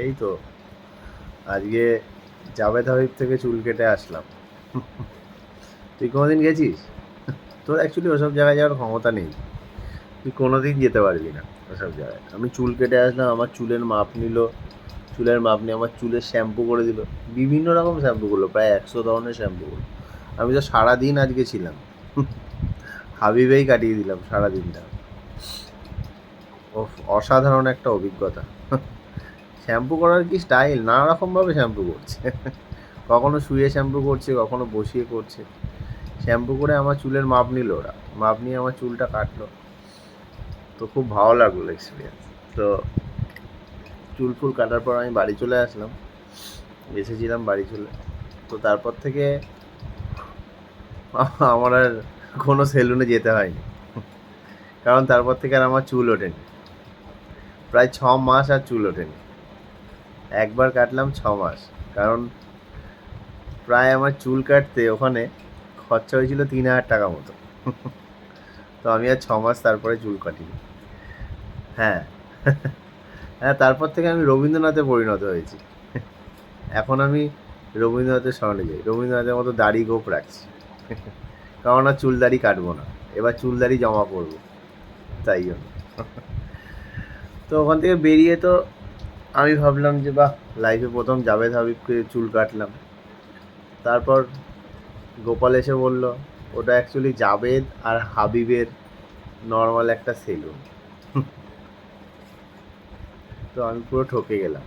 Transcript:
এই তো আজকে জাভেদ হাবিব থেকে চুল কেটে আসলাম। তুই কোনোদিন গেছিস? তোর অ্যাকচুয়ালি ওসব জায়গায় যাওয়ার ক্ষমতা নেই। তুই কোনোদিন যেতে পারবি না ওসব জায়গায়। আমি চুল কেটে আসলাম, আমার চুলের মাপ নিল, চুলের মাপ নিয়ে আমার চুলের শ্যাম্পু করে দিল। বিভিন্ন রকম শ্যাম্পুগুলো প্রায় একশো ধরনের শ্যাম্পুগুলো আমি তো সারাদিন আজকে ছিলাম। হাবিবেই কাটিয়ে দিলাম সারাদিনটা। অসাধারণ একটা অভিজ্ঞতা। শ্যাম্পু করার কি স্টাইল নানা রকমভাবে শ্যাম্পু করছে। কখনো শুয়ে শ্যাম্পু করছে, কখনো বসিয়ে করছে। শ্যাম্পু করে আমার চুলের মাপ নিল ওরা। মাপ নিয়ে আমার চুলটা কাটলো। তো খুব ভালো লাগল এক্সপিরিয়েন্স তো চুল ফুল কাটার পর আমি বাড়ি চলে আসলাম। এসেছিলাম বাড়ি চলে। তো তারপর থেকে আমার আর কোনো সেলুনে যেতে হয়নি। কারণ তারপর থেকে আর আমার চুল ওঠেনি। প্রায় ছ মাস আর চুল ওঠেনি। একবার কাটলাম ছ মাস। কারণ প্রায় আমার চুল কাটতে ওখানে খরচা হয়েছিল তিন হাজার টাকা মতো। তো আমি আর ছ মাস তারপরে চুল কাটিনি। হ্যাঁ। হ্যাঁ তারপর থেকে আমি রবীন্দ্রনাথে পরিণত হয়েছি। এখন আমি রবীন্দ্রনাথের স্মরণে যাই। রবীন্দ্রনাথের মতো দাড়ি গোপ রাখছি। কারণ আর চুল দাড়ি কাটবো না। এবার চুল দাড়ি জমা করব। তাই জন্য। তো ওখান থেকে বেরিয়ে তো আমি ভাবলাম যে, বাহ লাইফে প্রথম জাভেদ হাবিবকে চুল কাটলাম। তারপর গোপাল এসে বলল, ওটা অ্যাকচুয়ালি জাভেদ আর হাবিবের নর্মাল একটা সেলুন তো আমি পুরো ঠকে গেলাম।